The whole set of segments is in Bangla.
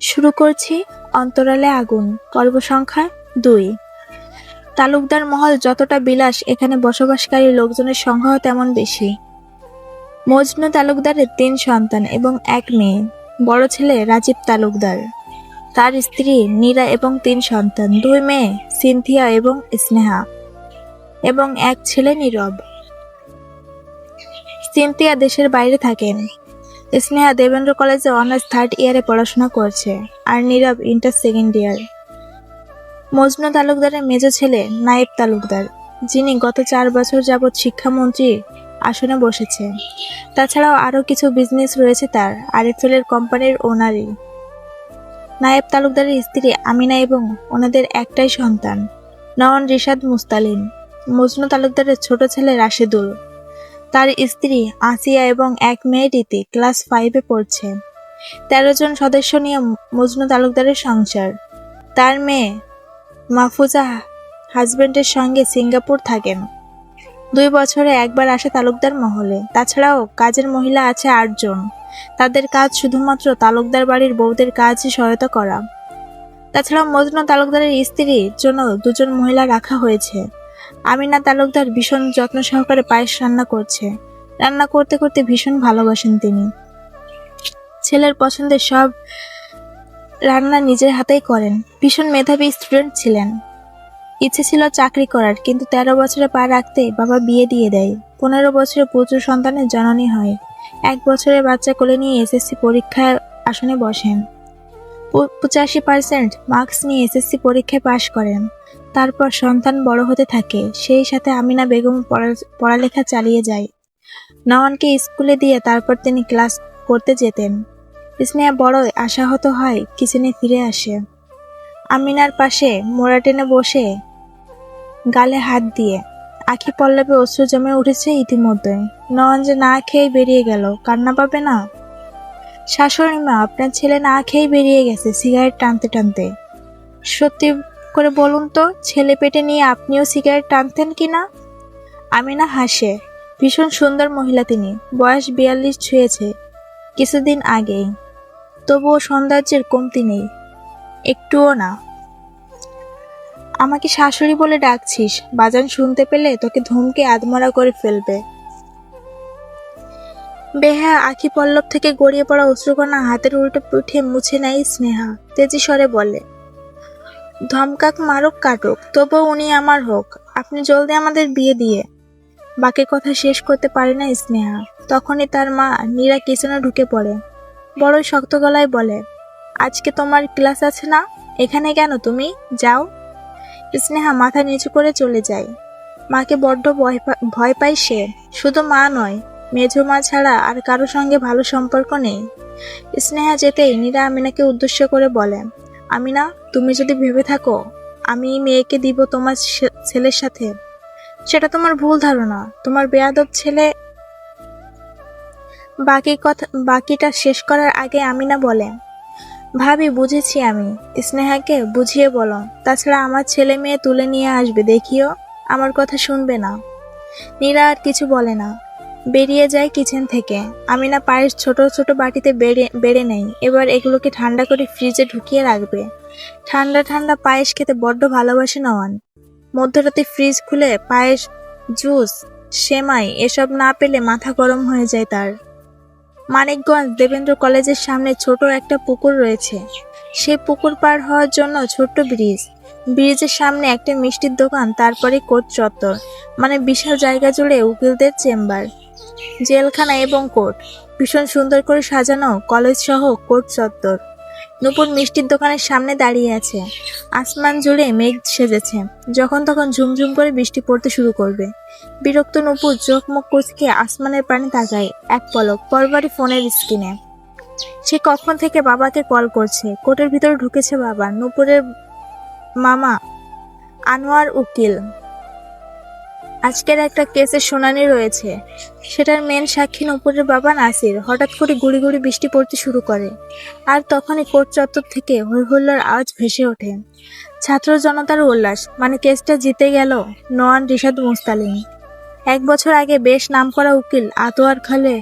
শুরু করছি অন্তরালে আগুন পর্ব সংখ্যা দুই। তালুকদার মহল যতটা বিলাস, এখানে বসবাসকারী লোকজনের সংখ্যাও তেমন বেশি। মজনু তালুকদারের তিন সন্তান এবং এক মেয়ে। বড় ছেলে রাজীব তালুকদার। তার স্ত্রী নীরা এবং তিন সন্তান। দুই মেয়ে সিনথিয়া এবং স্নেহা এবং এক ছেলে নীরব। সিনথিয়া দেশের বাইরে থাকেন। স্নেহা দেবেন্দ্র কলেজে অনার্স থার্ড ইয়ারে পড়াশোনা করছে, আর Nirob inter second year. Majnu তালুকদারের মেজ ছেলে নায়েব তালুকদার, যিনি গত চার বছর যাবৎ শিক্ষামন্ত্রী আসনে বসেছে। তাছাড়াও আরও কিছু বিজনেস রয়েছে তার আরএফএলের কোম্পানির ওনারই। নায়েব তালুকদারের স্ত্রী আমিনা এবং ওনাদের একটাই সন্তান নয়ন রিশাদ মুস্তালিন মজনু তালুকদারের ছোট ছেলে রাশেদুল। তার স্ত্রী আসিয়া এবং এক মেয়ে রীতি ক্লাস ফাইভে পড়ছে। তেরো জন সদস্য নিয়ে মজনু তালুকদারের সংসার। তার মেয়ে মাহফুজা হাজবেন্ডের সঙ্গে সিঙ্গাপুর থাকেন। দুই বছরে একবার আসে তালুকদার মহলে। তাছাড়াও কাজের মহিলা আছে আটজন তাদের কাজ শুধুমাত্র তালুকদার বাড়ির বউদের কাজই সহায়তা করা। তাছাড়াও মজনু তালুকদারের স্ত্রীর জন্য দুজন মহিলা রাখা হয়েছে। আমিনা তালুকদার ভীষণ যত্ন সহকারে পায়েস রান্না করছে। রান্না করতে করতে ভীষণ ভালোবাসেন তিনি। ছেলের পছন্দের সব রান্না নিজের হাতেই করেন। ভীষণ মেধাবী স্টুডেন্ট ছিলেন। ইচ্ছে ছিল চাকরি করার, কিন্তু তেরো বছরে পা রাখতে বাবা বিয়ে দিয়ে দেয়। পনেরো বছরে প্রচুর সন্তানের জননী হয়। এক বছরের বাচ্চা কোলে নিয়ে এসএসসি পরীক্ষার আসনে বসেন। পঁচাশি পার্সেন্ট মার্কস নিয়ে এসএসসি পরীক্ষায় পাশ করেন। তারপর সন্তান বড় হতে থাকে, সেই সাথে আমিনা বেগম পড়া- পড়ালেখা চালিয়ে যায়। নওয়ানকে স্কুলে দিয়ে তারপর তিনি ক্লাস করতে যেতেন। স্নেহা বড় আশাহত হয়, কিচেনে ফিরে আসে। আমিনার পাশে মোড়া টেনে বসে, গালে হাত দিয়ে। আখি পল্লবে অশ্রু জমে উঠেছে ইতিমধ্যে। নয়ন যে না খেয়েই বেরিয়ে গেল, কান্না পাবে না? শাশুড়ি মা, আপনার ছেলে না খেয়েই বেরিয়ে গেছে, সিগারেট টানতে টানতে। সত্যি করে বলুন তো, ছেলে পেটে নিয়ে আপনিও সিগারেট টানতেন কি না? আমিনা হাসে। ভীষণ সুন্দর মহিলা তিনি। বয়স বিয়াল্লিশ ছুঁয়েছে। কিছুদিন আগেই। তবুও সৌন্দর্যের কমতি নেই। একটুও না। আমাকে শাশুড়ি বলে ডাকছিস, বাজান শুনতে পেলে তোকে ধমকে আদমরা করে ফেলবে। বেহা আখি পল্লব থেকে গড়িয়ে পড়া অশ্রুকণা হাতের উল্টো পিঠে মুছে নেয় স্নেহা। তেজি স্বরে বলে ধমকাক মারুক কাটুক, তবুও উনি আমার হোক, আপনি জলদি আমাদের বিয়ে দিয়ে। বাকি কথা শেষ করতে পারে না স্নেহা। তখনই তার মা নীরা কিচেনে ঢুকে পড়ে। বড়ই শক্ত গলায় বলে, আজকে তোমার ক্লাস আছে না? এখানে কেন তুমি? যাও। স্নেহা মাথা নিচু করে চলে যায়। মাকে বড্ড ভয় ভয় পায় সে। শুধু মা নয়, মেঝো মা ছাড়া আর কারও সঙ্গে ভালো সম্পর্ক নেই। স্নেহা যেতেই নীরা আমিনাকে উদ্দেশ্য করে বলে আমিনা, তুমি যদি ভেবে থাকো, আমি মেয়েকে দিব তোমার ছেলের সাথে। সেটা তোমার ভুল ধারণা। তোমার বেয়াদব ছেলে বাকি কথা বাকিটা শেষ করার আগে আমিনা বলে, ভাবি, বুঝেছি আমি। স্নেহাকে বুঝিয়ে বলো। তাছাড়া আমার ছেলে মেয়ে তুলে নিয়ে আসবে, দেখিও। আমার কথা শুনবে না। নীরা আর কিছু বলে না। বেরিয়ে যায় কিচেন থেকে। আমিনা পায়েস ছোট ছোট বাটিতে বেড়ে বেড়ে নেই এবার এগুলোকে ঠান্ডা করে ফ্রিজে ঢুকিয়ে রাখবে। ঠান্ডা ঠান্ডা পায়েস খেতে বড্ড ভালোবাসে নওয়ান। মধ্যরাতে ফ্রিজ খুলে পায়েস, জুস, সেমাই এসব না পেলে মাথা গরম হয়ে যায় তার। মানিকগঞ্জ দেবেন্দ্র কলেজের সামনে ছোট একটা পুকুর রয়েছে। সেই পুকুর পার হওয়ার জন্য ছোট্ট ব্রিজ। ব্রিজের সামনে একটা মিষ্টির দোকান, তারপরে কোর্ট চত্বর। মানে বিশাল জায়গা জুড়ে উকিলদের চেম্বার। জেলখানা এবং কোর্ট। ভীষণ সুন্দর করে সাজানো কলেজ সহ কোর্ট চত্বর। নূপুর মিষ্টির দোকানের সামনে দাঁড়িয়ে আছে। আসমান জুড়ে মেঘ সেজেছে। যখন তখন ঝুমঝুম করে বৃষ্টি পড়তে শুরু করবে। বিরক্ত নূপুর চোখ মুখ কুচকে আসমানের পানে তাকায় এক পলক, পরবারই ফোনের স্ক্রিনে। সে কখন থেকে বাবাকে কল করছে? কোর্টের ভিতরে ঢুকেছে বাবা। নূপুরের মামা আনোয়ার উকিল। আজকের একটা কেসের শুনানি রয়েছে। সেটার মেন সাক্ষী নুপুরের বাবা নাসির হঠাৎ করে গুড়ি গুড়ি বৃষ্টি পড়তে শুরু করে। আর তখনই কোর্ট চত্বর থেকে হৈ হুল্লোর আওয়াজ ভেসে ওঠে। ছাত্র জনতার উল্লাস মানে কেসটা জিতে গেল নোয়ান রিশাদ মুস্তালিম। এক বছর আগে বেশ নামকরা উকিল আতোয়ার খালে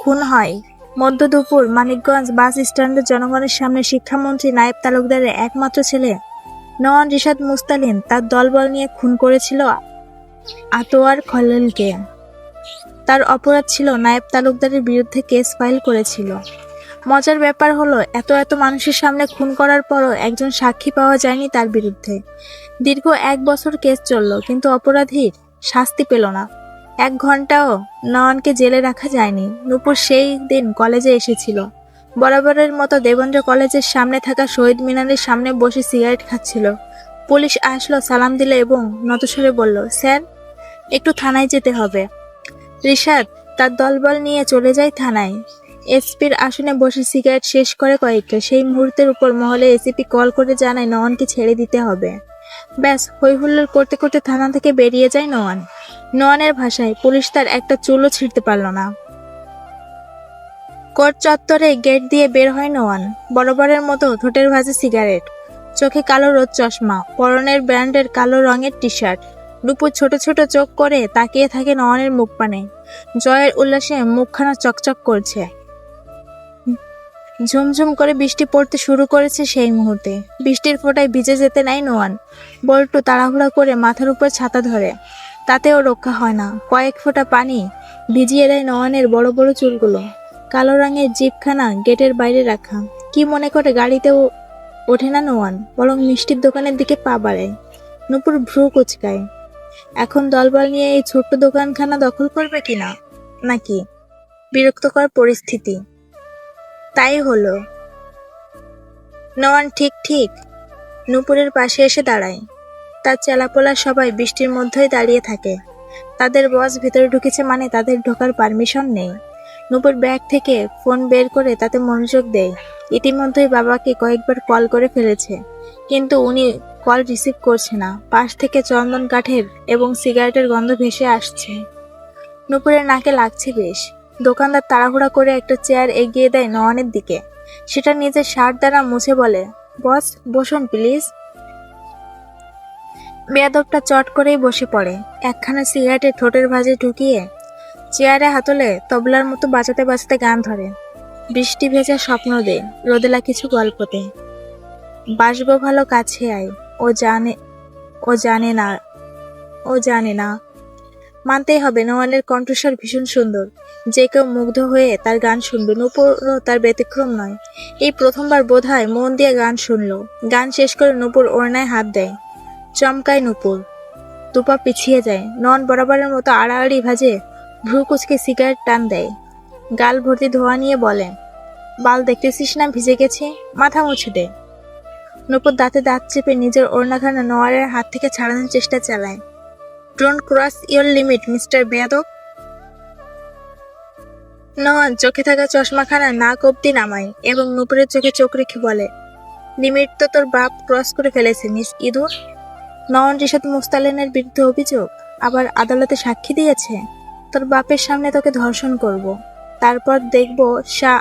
খুন হয়। মধ্য দুপুর মানিকগঞ্জ বাস স্ট্যান্ডের জনগণের সামনে শিক্ষামন্ত্রী নায়েব তালুকদারের একমাত্র ছেলে নওয়ান রিশাদ মুস্তালিন তার দলবল নিয়ে খুন করেছিল আতোয়ার খলিলকে। তার অপরাধ ছিল নায়েব তালুকদারের বিরুদ্ধে কেস ফাইল করেছিল। মজার ব্যাপার হলো, এত এত মানুষের সামনে খুন করার পরও একজন সাক্ষী পাওয়া যায়নি তার বিরুদ্ধে। দীর্ঘ এক বছর কেস চলল, কিন্তু অপরাধীর শাস্তি পেল না। এক ঘন্টাও নয়নকে জেলে রাখা যায়নি। নূপুর সেই দিন কলেজে এসেছিল। বরাবরের মতো দেবেন্দ্র কলেজের সামনে থাকা শহীদ মিনারের সামনে বসে সিগারেট খাচ্ছিল। পুলিশ আসলো সালাম দিল এবং নতস্বরে বলল, স্যার একটু থানায় যেতে হবে। রিশাদ, তার দলবল নিয়ে চলে যায় থানায়। এসপির আসনে বসে সিগারেট শেষ করে কয়েকটা। সেই মুহূর্তের উপর মহলে এসিপি কল করে জানায় নওয়ানকে ছেড়ে দিতে হবে। ব্যাস, হৈহুল্লোড় করতে করতে থানা থেকে বেরিয়ে যায় নওয়ান। নওয়ানের ভাষায় পুলিশ তার একটা চুলও ছিঁড়তে পারল না। কোর্ট চত্বরে গেট দিয়ে বের হয় নোয়ান বরাবরের মতো ঠোঁটের ভাজে সিগারেট। চোখে কালো রোদ চশমা, পরনের ব্র্যান্ডের কালো রঙের টি শার্ট দুপুর ছোট ছোট চোখ করে তাকিয়ে থাকে নওয়ানের মুখ পানে। জয়ের উল্লাসে মুখখানা চকচক করছে। ঝুমঝুম করে বৃষ্টি পড়তে শুরু করেছে সেই মুহূর্তে। বৃষ্টির ফোঁটায় ভিজে যেতে নাই নোয়ান। বল্টু তাড়াহুড়া করে মাথার উপর ছাতা ধরে। তাতেও রক্ষা হয় না। কয়েক ফোঁটা পানি ভিজিয়ে দেয় নওয়ানের বড় বড় চুলগুলো। কালো রঙের জিপখানা গেটের বাইরে রাখা। কি মনে করে গাড়িতেও ওঠে না নোয়ান, বরং মিষ্টির দোকানের দিকে পা বাড়ায়। নুপুর ভ্রু কুচকায়। এখন দলবল নিয়ে এই ছোট্ট দোকানখানা দখল করবে কিনা? নাকি? বিরক্তকর পরিস্থিতি। তাই হলো। নওয়ান ঠিক ঠিক। নুপুরের পাশে এসে দাঁড়ায়। তার চেলাপোলা সবাই বৃষ্টির মধ্যেই দাঁড়িয়ে থাকে। তাদের বস ভেতরে ঢুকেছে মানে তাদের ঢোকার পারমিশন নেই। নূপুর ব্যাগ থেকে ফোন বের করে তাতে মনোযোগ দেয়। ইতিমধ্যেই বাবাকে কয়েকবার কল করে ফেলেছে। কিন্তু উনি কল রিসিভ করছে না। পাশ থেকে চন্দন কাঠের এবং সিগারেটের গন্ধ ভেসে আসছে। নূপুরের নাকে লাগছে বেশ। দোকানদার তাড়াহুড়া করে একটা চেয়ার এগিয়ে দেয় নওয়ানের দিকে। সেটা নিজের শার্ট দ্বারা মুছে বলে, বস, বসুন প্লিজ। বেয়াদবটা চট করেই বসে পড়ে। একখানা সিগারেটের ঠোঁটের ভাঁজে ঢুকিয়ে চেয়ারে হাতলে তবলার মতো বাঁচাতে বাঁচাতে গান ধরে। বৃষ্টি ভেজা স্বপ্ন দে, রোদেলা কিছু গল্পতে বাসবো ভালো কাছে আয়, ও জানে ও জানে না, ও জানে না। মানতেই হবে নোয়ানের কণ্ঠস্বর ভীষণ সুন্দর। যে কেউ মুগ্ধ হয়ে তার গান শুনবে, নূপুরও তার ব্যতিক্রম নয়। এই প্রথমবার বোধহয় মন দিয়ে গান শুনল। গান শেষ করে নূপুর ওড়নায় হাত দেয়। চমকায় নূপুর। দুপা পিছিয়ে যায়। নন বরাবরের মতো আড়াআড়ি ভাজে ভ্রু কুচকে সিগারেট টান দেয়। গাল ভর্তি ধোয়া নিয়ে বলে, বাল, দেখতেছিস না ভিজে গেছে? মাথা মুছে দে। নূপুর দাঁতে দাঁত চেপে নিজের ওড়নাখানা নোয়ারের হাত থেকে ছাড়ানোর চেষ্টা চালায়। Don't cross your limit, mister বেয়াদব। নওয়ান চোখে থাকা চশমাখানা নাক অব্দি নামায় এবং নূপুরের চোখে চোখ রেখে বলে, লিমিট তো তোর বাপ ক্রস করে ফেলেছে, মিস ইঁদুর? নওয়ান রিশাদ মুস্তালিনের বিরুদ্ধে অভিযোগ আবার আদালতে সাক্ষী দিয়েছে? তোর বাপের সামনে তোকে ধর্ষণ করব। তারপর দেখব সা,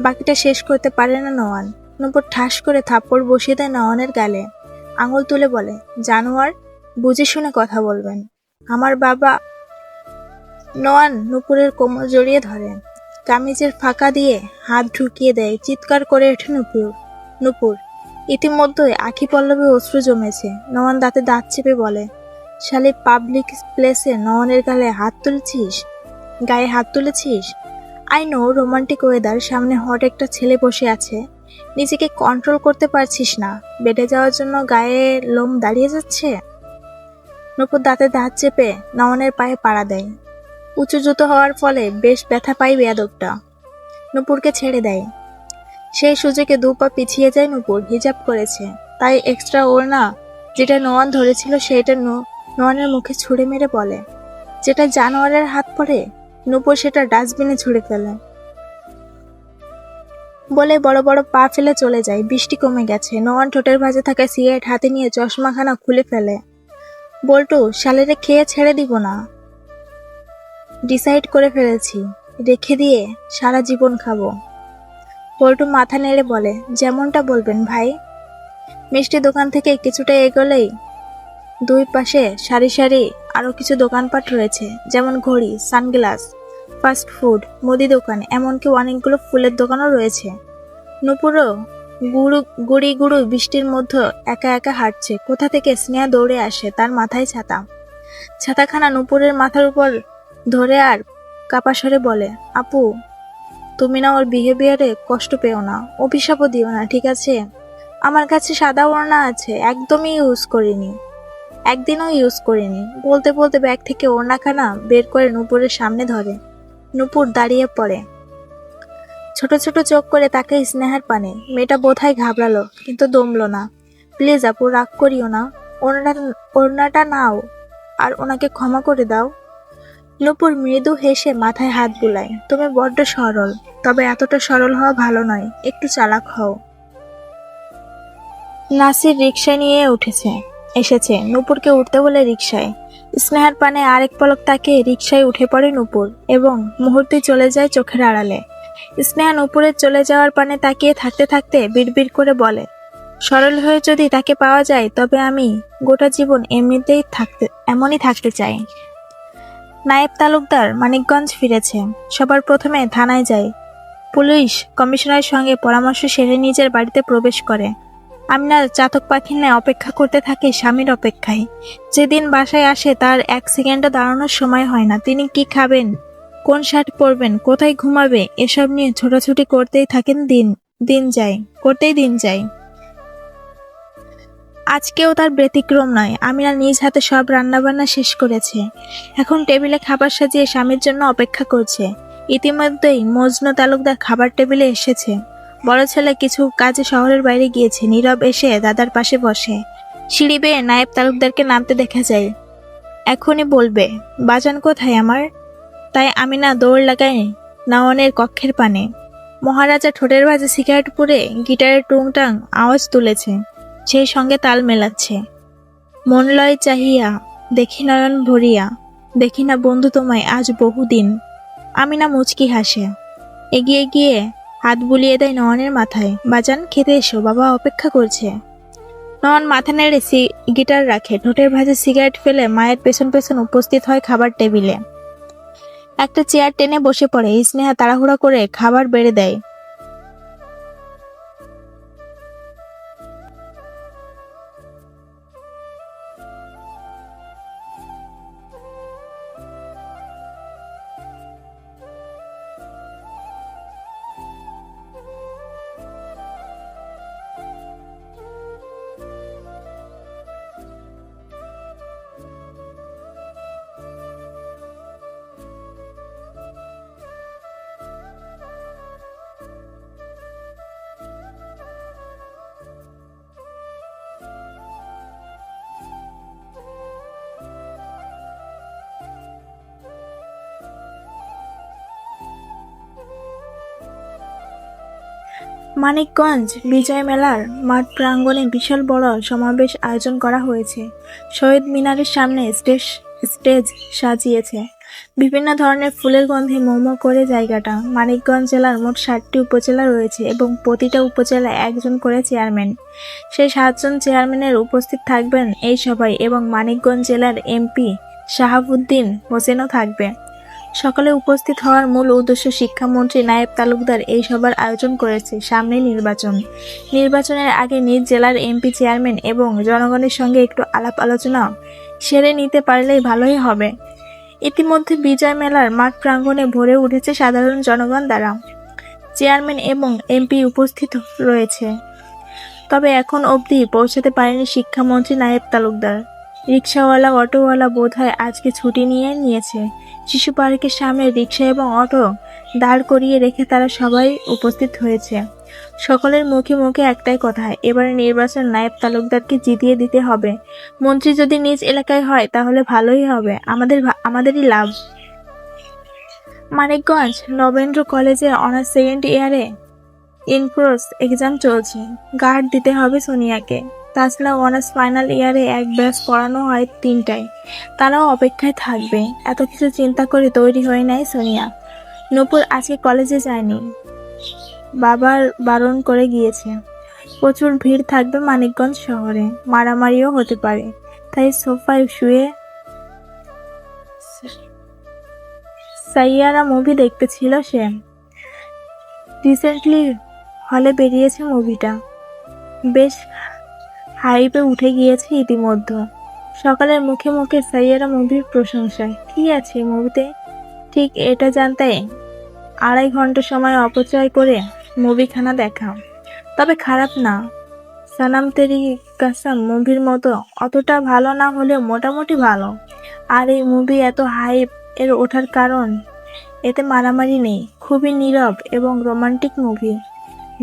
বাকিটা শেষ করতে পারে না নওয়ান। নূপুর ঠাস করে থাপ্পড় বসিয়ে দেয় নওয়ানের গালে। আঙুল তুলে বলে, জানোয়ার, বুঝে শুনে কথা বলবেন। আমার বাবা নওয়ান নুপুরের কোমর জড়িয়ে ধরে। কামিজের ফাঁকা দিয়ে হাত ঢুকিয়ে দেয়, চিৎকার করে ওঠে নুপুর। নুপুর ইতিমধ্যে আখি পল্লবে অশ্রু জমেছে। নওয়ান দাঁতে দাঁত চেপে বলে শালি পাবলিক প্লেসে নওয়ানের গালে হাত তুলেছিস? গায়ে হাত তুলেছিস? আই নো রোমান্টিক ওয়েদার সামনে হট একটা ছেলে বসে আছে। নিজেকে কন্ট্রোল করতে পারছিস না। বেডে যাওয়ার জন্য গায়ে লোম দাঁড়িয়ে যাচ্ছে? নূপুর দাঁতে দাঁত চেপে নওয়ানের পায়ে পাড়া দেয়। উঁচু জুতো হওয়ার ফলে বেশ ব্যথা পাই বেয়াদবটা। নূপুরকে ছেড়ে দেয়। সেই সুযোগে দু পা পিছিয়ে যায় নূপুর, হিজাব করেছে। তাই এক্সট্রা ওড়না যেটা নোয়ান ধরেছিল সেটা নোয়ানের মুখে ছুঁড়ে মেরে বলে, যেটা জানোয়ারের হাত পড়ে, নূপুর সেটা ডাস্টবিনে ছুঁড়ে ফেলে। বলে বড় বড় পা ফেলে চলে যায়। বৃষ্টি কমে গেছে। নোয়ান ঠোঁটের ভাজে থাকা সিগারেট হাতে নিয়ে চশমাখানা খুলে ফেলে। বল্টু, শালেরে খেয়ে ছেড়ে দিব না। ডিসাইড করে ফেলেছি। রেখে দিয়ে সারা জীবন খাব। পল্টু মাথা নেড়ে বলে, যেমনটা বলবেন ভাই। মিষ্টি দোকান থেকে কিছুটা এগোলেই দুই পাশে সারি সারি আরও কিছু দোকানপাট রয়েছে, যেমন ঘড়ি, সানগ্লাস, ফাস্ট ফুড, মুদি দোকান, এমনকি অনেকগুলো ফুলের দোকানও রয়েছে। নুপুরও গুড়ু গুড়ি গুড়ু বৃষ্টির মধ্যে একা একা হাঁটছে, কোথা থেকে স্নেহা দৌড়ে আসে তার মাথায় ছাতা। ছাতাখানা নুপুরের মাথার উপর ধরে আর কাপাসরে বলে, আপু, তুমি না ওর বিহেভিয়ারে কষ্ট পেও না, অভিশাপও দিও না, ঠিক আছে? আমার কাছে সাদা ওড়না আছে, একদমই ইউজ করিনি। একদিনও ইউজ করিনি। বলতে বলতে ব্যাগ থেকে ওড়নাখানা বের করে নুপুরের সামনে ধরে। নুপুর দাঁড়িয়ে পড়ে। ছোট ছোট চোখ করে তাকে স্নেহার পানে। মেয়েটা বোধহয় ঘাবড়ালো, কিন্তু দমলো না। প্লিজ আপু, রাগ করিও না। ওড়নাটা ওড়নাটা নাও, আর ওনাকে ক্ষমা করে দাও। নুপুর মৃদু হেসে মাথায় হাত বুলায়। তুমি বড্ড সরল, তবে এতটা সরল হওয়া ভালো নয়। একটু চালাক হও। নাসির রিক্সা নিয়ে উঠেছে। এসেছে নূপুরকে উঠতে বলে রিক্সায় স্নেহার পানে আরেক পলক তাকে রিক্সায় উঠে পড়ে নূপুর এবং মুহূর্তে চলে যায় চোখের আড়ালে। স্নেহা নূপুরের চলে যাওয়ার পানে তাকিয়ে থাকতে থাকতে বিড়বিড় করে বলে, সরল হয়ে যদি তাকে পাওয়া যায়, তবে আমি গোটা জীবন এমনিতেই থাকতে, এমনই থাকতে চাই। নায়েব তালুকদার মানিকগঞ্জ ফিরেছে। সবার প্রথমে থানায় যায়। পুলিশ কমিশনারের সঙ্গে পরামর্শ সেরে নিজের বাড়িতে প্রবেশ করে। আমিনা চাতক পাখির ন্যায় অপেক্ষা করতে থাকি স্বামীর অপেক্ষায়। যেদিন বাসায় আসে তার এক সেকেন্ডও দাঁড়ানোর সময় হয় না। তিনি কি খাবেন? কোন শার্ট পরবেন? কোথায় ঘুমাবে? এসব নিয়ে ছোটাছুটি করতেই থাকেন দিন দিন যায়, করতেই দিন যায়। আজকেও তার ব্যতিক্রম নয়। আমিনা নিজ হাতে সব রান্নাবান্না শেষ করেছে। এখন টেবিলে খাবার সাজিয়ে স্বামীর জন্য অপেক্ষা করছে। ইতিমধ্যেই মজনু তালুকদার খাবার টেবিলে এসেছে। বড় ছেলে কিছু কাজে শহরের বাইরে গিয়েছে। নীরব এসে দাদার পাশে বসে। সিঁড়ি বেয়ে নায়েব তালুকদারকে নামতে দেখা যায়। এখনই বলবে, বাজান কোথায় আমার? তাই আমি না দৌড় লাগাই নাওয়ানের কক্ষের পানে। মহারাজা ঠোঁটের ভাজে সিগারেট পুড়ে গিটারের টুংটাং আওয়াজ তুলেছে। সেই সঙ্গে তাল মেলাচ্ছে। মন লয় চাহিয়া, দেখি নয়ন ভরিয়া, দেখি না বন্ধু তোমায় আজ বহুদিন। আমি না মুচকি হাসে। এগিয়ে গিয়ে হাত বুলিয়ে দেয় নয়নের মাথায়। বাজান, খেতে এসো, বাবা অপেক্ষা করছে। নয়ন মাথা নেড়ে গিটার রাখে। ঠোঁটের ভাজে সিগারেট ফেলে মায়ের পেছন পেছন উপস্থিত হয় খাবার টেবিলে। একটা চেয়ার টেনে বসে পড়ে। স্নেহা তাড়াহুড়া করে খাবার বেড়ে দেয়। মানিকগঞ্জ বিজয় মেলার মাঠ প্রাঙ্গণে বিশাল বড় সমাবেশ আয়োজন করা হয়েছে। শহীদ মিনারের সামনে স্টেজ স্টেজ সাজিয়েছে। বিভিন্ন ধরনের ফুলের গন্ধে মোমো করে জায়গাটা। মানিকগঞ্জ জেলার মোট ষাটটি উপজেলা রয়েছে এবং প্রতিটা উপজেলায় একজন করে চেয়ারম্যান। সেই সাতজন চেয়ারম্যানের উপস্থিত থাকবেন এই সভায় এবং মানিকগঞ্জ জেলার এমপি শাহাবুদ্দিন হোসেনও থাকবে। সকালে উপস্থিত হওয়ার মূল উদ্দেশ্য শিক্ষামন্ত্রী নায়েব তালুকদার এই সভার আয়োজন করেছে সামনে নির্বাচন। নির্বাচনের আগে নিজ জেলার এমপি, চেয়ারম্যান এবং জনগণের সঙ্গে একটু আলাপ আলোচনা সেরে নিতে পারলেই ভালোই হবে। ইতিমধ্যে বিজয় মেলার মাঠ প্রাঙ্গণে ভরে উঠেছে সাধারণ জনগণ দ্বারা। চেয়ারম্যান এবং এমপি উপস্থিত রয়েছে। তবে এখন অবধি পৌঁছাতে পারেনি শিক্ষামন্ত্রী নায়েব তালুকদার। রিক্সাওয়ালা, অটোওয়ালা বোধহয় আজকে ছুটি নিয়ে নিয়েছে। শিশু পার্কের সামনে রিক্সা এবং অটো দাঁড় করিয়ে রেখে তারা সবাই উপস্থিত হয়েছে। সকলের মুখে মুখে একটাই কথা এবারে নির্বাচন নায়েব তালুকদারকে জিতিয়ে দিতে হবে। মন্ত্রী যদি নিজ এলাকায় হয়, তাহলে ভালোই হবে। আমাদের আমাদেরই লাভ। মানিকগঞ্জ নবেন্দ্র কলেজের অনার্স সেকেন্ড ইয়ারে ইনক্রোস এক্সাম চলছে। গার্ড দিতে হবে সোনিয়াকে। তাছাড়া অনার্স ফাইনাল ইয়ারে এক ব্যাচ পড়ানো হয় তিনটায়। তারাও অপেক্ষায় থাকবে। এত কিছু চিন্তা করে তৈরি হয়ে নেয় সোনিয়া। নূপুর আজকে কলেজে যায়নি। বাবার বারণ করে গিয়েছে। প্রচুর ভিড় থাকবে মানিকগঞ্জ শহরে। মারামারিও হতে পারে। তাই সোফায় শুয়ে সাইয়ারা মুভি দেখতে ছিল সে রিসেন্টলি হলে বেরিয়েছে মুভিটা বেশ হাইপে উঠে গিয়েছে ইতিমধ্যে। সকালের মুখে মুখে সাইয়ারা মুভির প্রশংসায়, কি আছে মুভিতে? ঠিক এটা জানতে আড়াই ঘণ্টা সময় অপচয় করে মুভিখানা দেখা তবে খারাপ না। সানাম তেরি কাসাম মুভির মতো অতটা ভালো না হলেও মোটামুটি ভালো। আর এই মুভি এত হাইপ এর ওঠার কারণ, এতে মারামারি নেই। খুবই নীরব এবং রোমান্টিক মুভি,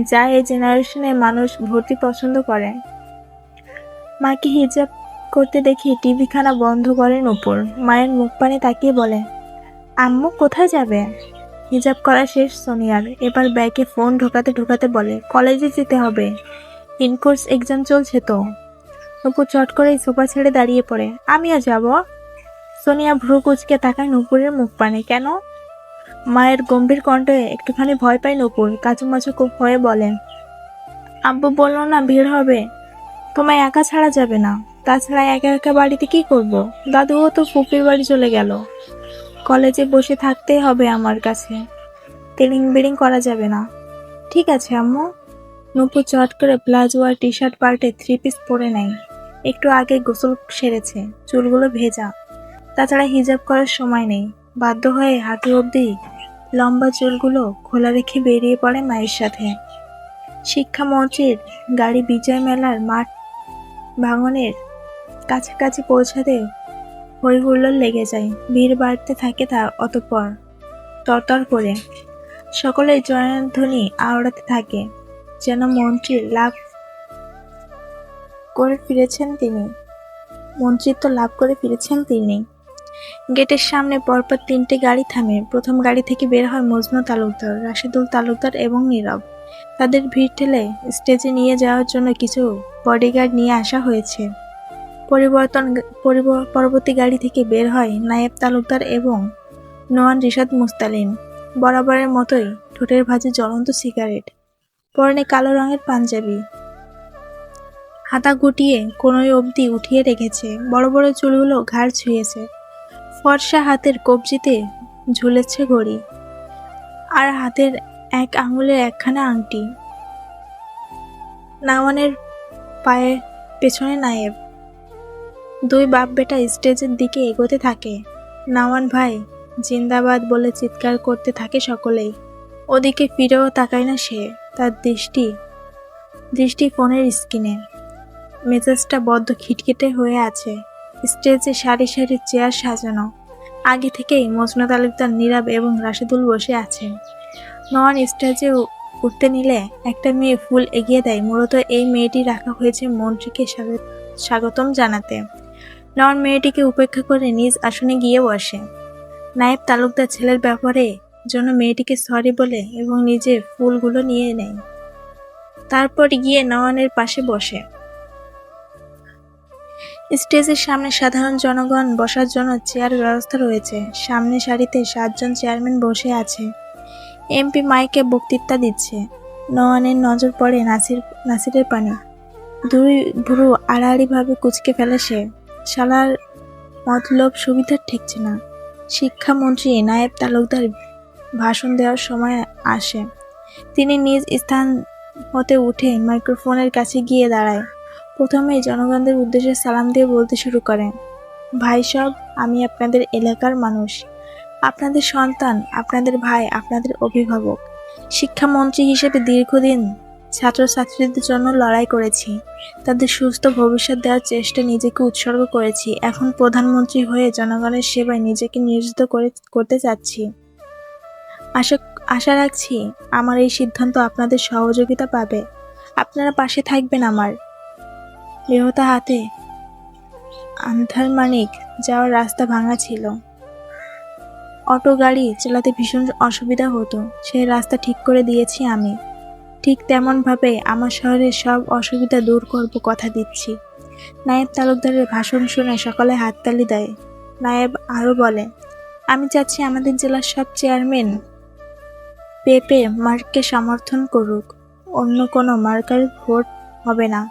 যা এই জেনারেশনে মানুষ ভর্তি পছন্দ করে। মাকে হিজাব করতে দেখি টিভিখানা বন্ধ করেন উপর মায়ের মুখ পানে তাকিয়ে বলে, আম্মু কোথায় যাবে? হিজাব করা শেষ সোনিয়ার। এবার ব্যাগে ফোন ঢোকাতে ঢোকাতে বলে, কলেজে যেতে হবে। ইনকোর্স এক্সাম চলছে তো? নূপুর চট করেই সোফা ছেড়ে দাঁড়িয়ে পড়ে আমিও যাব? সোনিয়া ভ্রু কুচকে তাকায় নূপুরের মুখ পানে। কেন? মায়ের গম্ভীর কণ্ঠে একটুখানি ভয় পায় নূপুর। কাচুমাচু হয়ে বলেন আব্বু বলল না ভিড় হবে? তোমায় একা ছাড়া যাবে না। তাছাড়া একা একা বাড়িতে কি করব? দাদুও তো ফুপির বাড়ি চলে গেল। কলেজে বসে থাকতেই হবে আমার কাছে। তেলিং বেরিং করা যাবে না। ঠিক আছে, আম্মু। নূপুর চট করে প্লাজো আর টি শার্ট পাল্টে থ্রি পিস পরে নেয়। একটু আগে গোসল সেরেছে, চুলগুলো ভেজা। তাছাড়া হিজাব করার সময় নেই। বাধ্য হয়ে হাঁটু অবধি লম্বা চুলগুলো খোলা রেখে বেরিয়ে পড়ে মায়ের সাথে। শিক্ষামন্ত্রীর গাড়ি বিজয় মেলার মাঠ ভাঙনের কাছাকাছি পৌঁছাতে হইহুল্লোড় লেগে যায়। ভিড় বাড়তে থাকে তা অতঃপর। তরতর করে। সকলেই জয়ধ্বনি আওড়াতে থাকে। যেন মন্ত্রীর লাভ করে ফিরেছেন তিনি। মন্ত্রিত্ব লাভ করে ফিরেছেন তিনি। গেটের সামনে পরপর তিনটে গাড়ি থামে। প্রথম গাড়ি থেকে বের হয় মজনু তালুকদার, রাশিদুল তালুকদার এবং নীরব। তাদের ভিড় ঠেলে স্টেজে নিয়ে যাওয়ার জন্য কিছু বডিগার্ড নিয়ে আসা হয়েছে। পরিবর্তন পরিব- পরবর্তী গাড়ি থেকে বের হয় নায়েব তালুকদার এবং নোয়ান রিশাদ মুস্তালিন বরাবরের মতোই ঠোঁটের ভাঁজে জ্বলন্ত সিগারেট পরনে কালো রঙের পাঞ্জাবি। হাতা গুটিয়ে কোনোই অবধি উঠিয়ে রেখেছে। বড় বড় চুলগুলো ঘাড় ছুঁয়েছে। ফর্সা হাতের কবজিতে ঝুলেছে ঘড়ি। আর হাতের এক আঙুলের একখানা আংটি। নাওয়ানের পায়ে পেছনে নায়েব। দুই বাপ বেটা স্টেজের দিকে এগোতে থাকে। নাওয়ান ভাই জিন্দাবাদ বলে চিৎকার করতে থাকে সকলেই। ওদিকে ফিরেও তাকায় না সে, তার দৃষ্টি দৃষ্টি ফোনের স্ক্রিনে। মেজাজটা বদ্ধ খিটখিটে হয়ে আছে। স্টেজে সারি সারি চেয়ার সাজানো। আগে থেকেই মজনু তালুকদার নীরব এবং রাশেদুল বসে আছে। নন স্টেজে উঠতে নিলে একটা মেয়ে ফুল এগিয়ে দেয়। মূলত এই মেয়েটি রাখা হয়েছে মন্ত্রীকে স্বাগত- স্বাগতম জানাতে। নন মেয়েটিকে উপেক্ষা করে নিজ আসনে গিয়ে বসে। নায়েব তালুকদার ছেলের ব্যাপারে জন্য মেয়েটিকে সরি বলে এবং নিজে ফুলগুলো নিয়ে নেয়। তারপর গিয়ে নওয়ানের পাশে বসে। স্টেজের সামনে সাধারণ জনগণ বসার জন্য চেয়ার ব্যবস্থা রয়েছে। সামনে সারিতে সাতজন চেয়ারম্যান বসে আছে। এমপি মাইকে বক্তৃতা দিচ্ছে। নওয়ানের নজর পড়ে নাসির নাসিরের পানে। দুই ভুরু আড়াআড়িভাবে কুচকে ফেলে সে। শালার মতলব সুবিধার ঠেকছে না। শিক্ষামন্ত্রী নায়েব তালুকদার ভাষণ দেওয়ার সময় আসে। তিনি নিজ স্থান হতে উঠে মাইক্রোফোনের কাছে গিয়ে দাঁড়ায়। প্রথমেই জনগণদের উদ্দেশ্যে সালাম দিয়ে বলতে শুরু করেন, ভাই সব আমি আপনাদের এলাকার মানুষ। আপনাদের সন্তান, আপনাদের ভাই, আপনাদের অভিভাবক, শিক্ষামন্ত্রী হিসেবে দীর্ঘদিন ছাত্রছাত্রীদের জন্য লড়াই করেছি। তাদের সুস্থ ভবিষ্যৎ দেওয়ার চেষ্টা নিজেকে উৎসর্গ করেছি। এখন প্রধানমন্ত্রী হয়ে জনগণের সেবায় নিজেকে নিয়োজিত করে, করতে চাচ্ছি। আশা আশা রাখছি আমার এই সিদ্ধান্ত আপনাদের সহযোগিতা পাবে। আপনারা পাশে থাকবেন আমার। বৃহতা হাতে আন্ধার মানিক যাওয়ার রাস্তা ভাঙা ছিল। অটো গাড়ি চালাতে ভীষণ অসুবিধা হতো। সেই রাস্তা ঠিক করে দিয়েছি আমি। ঠিক তেমনভাবে আমার শহরের সব অসুবিধা দূর করব কথা দিচ্ছি। নায়েব তালুকদারের ভাষণ শুনে সকালে হাততালি দেয়। নায়েব আরও বলে, আমি চাচ্ছি আমাদের জেলার সব চেয়ারম্যান পেপে মার্ককে সমর্থন করুক। অন্য কোনো মার্কার ভোট হবে না।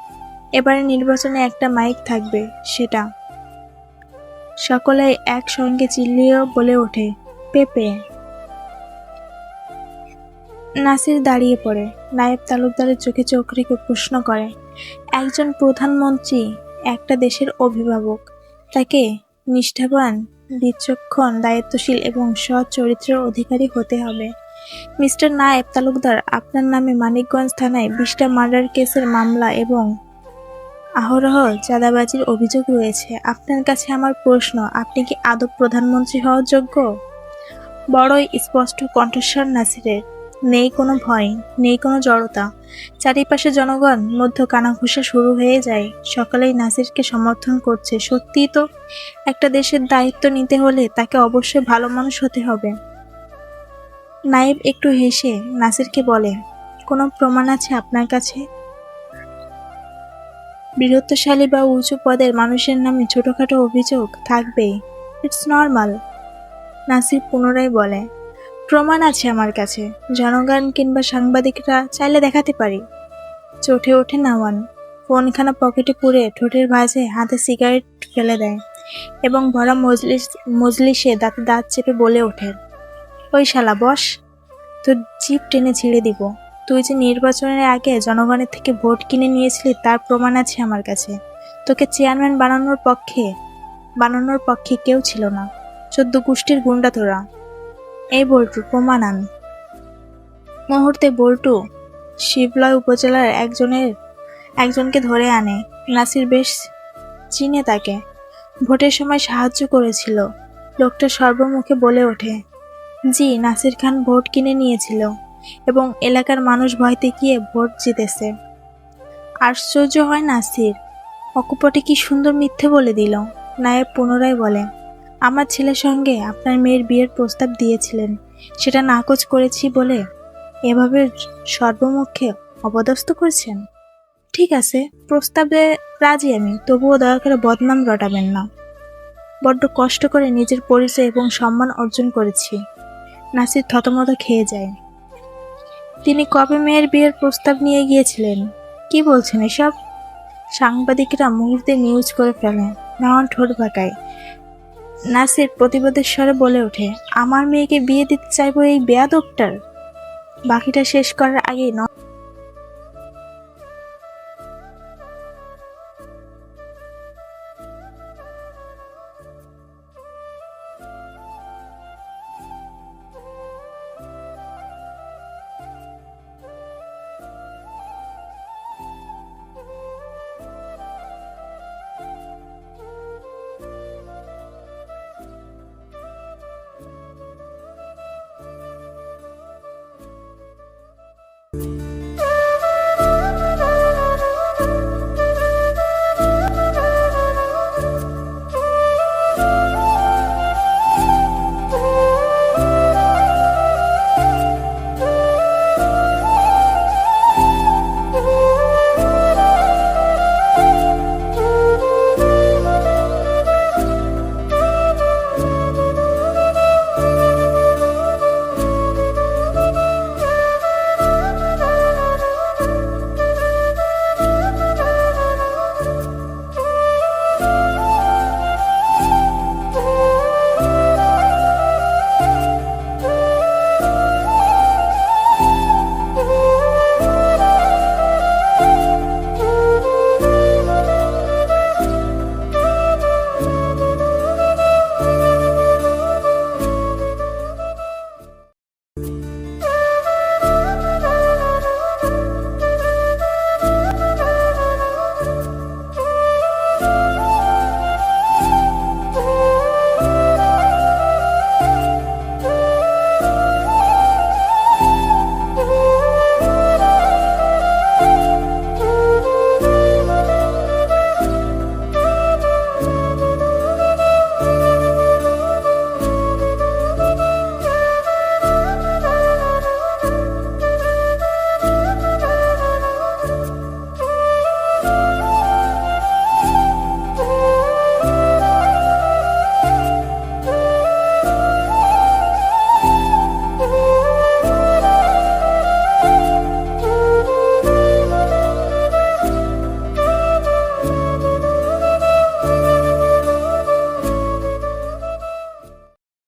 এবারে নির্বাচনে একটা মাইক থাকবে, সেটা। সকলে একসঙ্গে চিল্লিয়েও বলে ওঠে। পেপে। নাসির দাঁড়িয়ে পড়ে। নায়েব তালুকদারের চোখে চোখ রেখে প্রশ্ন করে, একজন প্রধানমন্ত্রী, একটা দেশের অভিভাবক, তাকে নিষ্ঠাবান, বিচক্ষণ, দায়িত্বশীল এবং সৎ চরিত্রের অধিকারী হতে হবে। মিস্টার নায়েব তালুকদার, আপনার নামে মানিকগঞ্জ থানায় বিশটা মার্ডার কেসের মামলা এবং আহরহ চাঁদাবাজির অভিযোগ রয়েছে। আপনার কাছে আমার প্রশ্ন, আপনি কি আদৌ প্রধানমন্ত্রী হওয়ার যোগ্য? বড়ই স্পষ্ট কণ্ঠস্বর নাসিরের। নেই কোনো ভয়, নেই কোনো জড়তা। চারিপাশে জনগণ, মধ্য কানাঘুষা শুরু হয়ে যায়। সকলেই নাসিরকে সমর্থন করছে। সত্যিই তো একটা দেশের দায়িত্ব নিতে হলে তাকে অবশ্যই ভালো মানুষ হতে হবে। নাইব একটু হেসে নাসিরকে বলে, কোনো প্রমাণ আছে আপনার কাছে? বীরত্বশালী বা উঁচু পদের মানুষের নামে ছোটোখাটো অভিযোগ থাকবেই। ইটস নর্মাল নাসির পুনরায় বলে, প্রমাণ আছে আমার কাছে। জনগণ কিংবা সাংবাদিকরা চাইলে দেখাতে পারি। চোখে ওঠে নাওয়ান। ফোনখানা পকেটে পুরে ঠোঁটের ভাঁজে হাতে সিগারেট ফেলে দেয় এবং ভরা মজলিস, মজলিসে দাঁতে দাঁত চেপে বলে ওঠে, ওই শালা, বস, তোর জিপ টেনে ছিঁড়ে দিব। তুই যে নির্বাচনের আগে জনগণের থেকে ভোট কিনে নিয়েছিলি, তার প্রমাণ আছে আমার কাছে। তোকে চেয়ারম্যান বানানোর পক্ষে বানানোর পক্ষে কেউ ছিল না। চোদ্দ গোষ্ঠীর গুন্ডা তোরা এই বল্টু প্রমাণ আন মুহূর্তে বল্টু শিবলয় উপজেলার একজনের, একজনকে ধরে আনে। নাসির বেশ চিনে তাকে। ভোটের সময় সাহায্য করেছিল। লোকটা সর্বমুখে বলে ওঠে, জি, নাসির খান ভোট কিনে নিয়েছিল এবং এলাকার মানুষ ভয়তে গিয়ে ভোট জিতেছে। আশ্চর্য হয় নাসির। অকুপটে কি সুন্দর মিথ্যে বলে দিল? নায়েব পুনরায় বলে আমার ছেলের সঙ্গে আপনার মেয়ের বিয়ের প্রস্তাব দিয়েছিলেন। সেটা নাকচ করেছি বলে এভাবে সর্বমুখে অপদস্থ করছেন? ঠিক আছে, প্রস্তাবে রাজি আমি, তবুও দয়া করে বদনাম রটাবেন না। বড্ড কষ্ট করে নিজের পরিচয় এবং সম্মান অর্জন করেছি। নাসির থতমত খেয়ে যায়। তিনি কবে মেয়ের বিয়ের প্রস্তাব নিয়ে গিয়েছিলেন? কি বলছেন এসব? সাংবাদিকরা মুহূর্তে নিউজ করে ফেলে নাওয়ান ঠোঁট পাকায় নাসির প্রতিবাদের স্বরে বলে ওঠে, আমার মেয়েকে বিয়ে দিতে চাইব এই বেয়াদবটার? বাকিটা শেষ করার আগেই